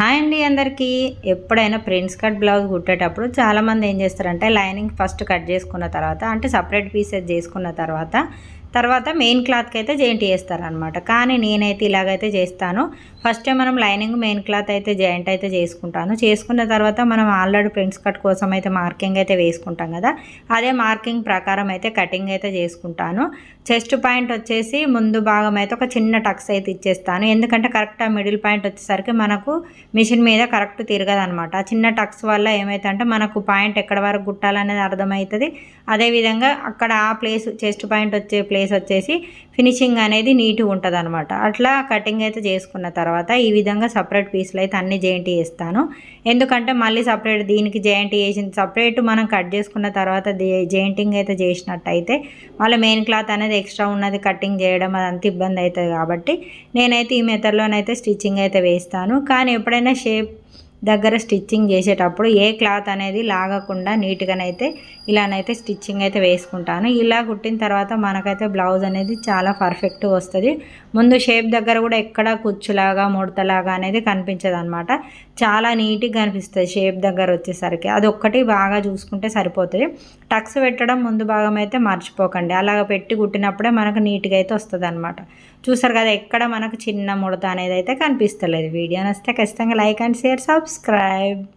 Hi అండి అందరికీ. ఎప్పుడైనా ప్రింట్స్ కట్ బ్లౌజ్ కుట్టేటప్పుడు చాలామంది ఏం చేస్తారంటే లైనింగ్ ఫస్ట్ కట్ చేసుకున్న తర్వాత అంటే సపరేట్ పీసెస్ చేసుకున్న తర్వాత తర్వాత మెయిన్ క్లాత్కి అయితే జాయింట్ చేస్తారనమాట కానీ నేనైతే ఇలాగైతే చేస్తాను. ఫస్ట్ మనం లైనింగ్ మెయిన్ క్లాత్ అయితే జాయింట్ అయితే చేసుకుంటాను. చేసుకున్న తర్వాత మనం ఆల్రెడీ ప్రింట్స్ కట్ కోసం అయితే మార్కింగ్ అయితే వేసుకుంటాం కదా. అదే మార్కింగ్ ప్రకారం అయితే కటింగ్ అయితే చేసుకుంటాను. చెస్ట్ పాయింట్ వచ్చేసి ముందు భాగం అయితే ఒక చిన్న టక్స్ అయితే ఇచ్చేస్తాను. ఎందుకంటే కరెక్ట్ ఆ మిడిల్ పాయింట్ వచ్చేసరికి మనకు మిషన్ మీద కరెక్ట్ తిరగదనమాట చిన్న టక్స్ వల్ల ఏమైతుందంటే మనకు పాయింట్ ఎక్కడ వరకు కుట్టాలనేది అర్థమవుతుంది. అదేవిధంగా అక్కడ ఆ ప్లేస్ చెస్ట్ పాయింట్ వచ్చే ప్లేస్ వచ్చేసి ఫినిషింగ్ అనేది నీట్గా ఉంటుంది అనమాట అట్లా కటింగ్ అయితే చేసుకున్న తర్వాత ఈ విధంగా సపరేట్ పీసులు అయితే అన్ని జాయింట్ చేస్తాను ఎందుకంటే మళ్ళీ సపరేట్ దీనికి జాయింట్ చేసిన సపరేట్ మనం కట్ చేసుకున్న తర్వాత జాయింటింగ్ అయితే చేసినట్టయితే మళ్ళీ మెయిన్ క్లాత్ అనేది ఎక్స్ట్రా ఉన్నది కటింగ్ చేయడం అదంతా ఇబ్బంది అవుతుంది కాబట్టి నేనైతే ఈ మెథడ్లోనైతే స్టిచ్చింగ్ అయితే వేస్తాను. కానీ ఎప్పుడైనా షేప్ దగ్గర స్టిచ్చింగ్ చేసేటప్పుడు ఏ క్లాత్ అనేది లాగకుండా నీట్గానైతే ఇలానైతే స్టిచ్చింగ్ అయితే వేసుకుంటాను. ఇలా కుట్టిన తర్వాత మనకైతే బ్లౌజ్ అనేది చాలా పర్ఫెక్ట్ వస్తుంది. ముందు షేప్ దగ్గర కూడా ఎక్కడ కుచ్చులాగా ముడతలాగా అనేది కనిపించదు అనమాట చాలా నీట్గా కనిపిస్తుంది షేప్ దగ్గర వచ్చేసరికి. అది ఒక్కటి బాగా చూసుకుంటే సరిపోతుంది. టక్స్ పెట్టడం ముందు భాగం అయితే మర్చిపోకండి. అలాగ పెట్టి కుట్టినప్పుడే మనకు నీట్గా అయితే వస్తుంది అనమాట చూసారు కదా ఎక్కడ మనకు చిన్న ముడత అనేది అయితే కనిపిస్తలేదు. వీడియో నచ్చితే ఖచ్చితంగా like and share subscribe subscribe.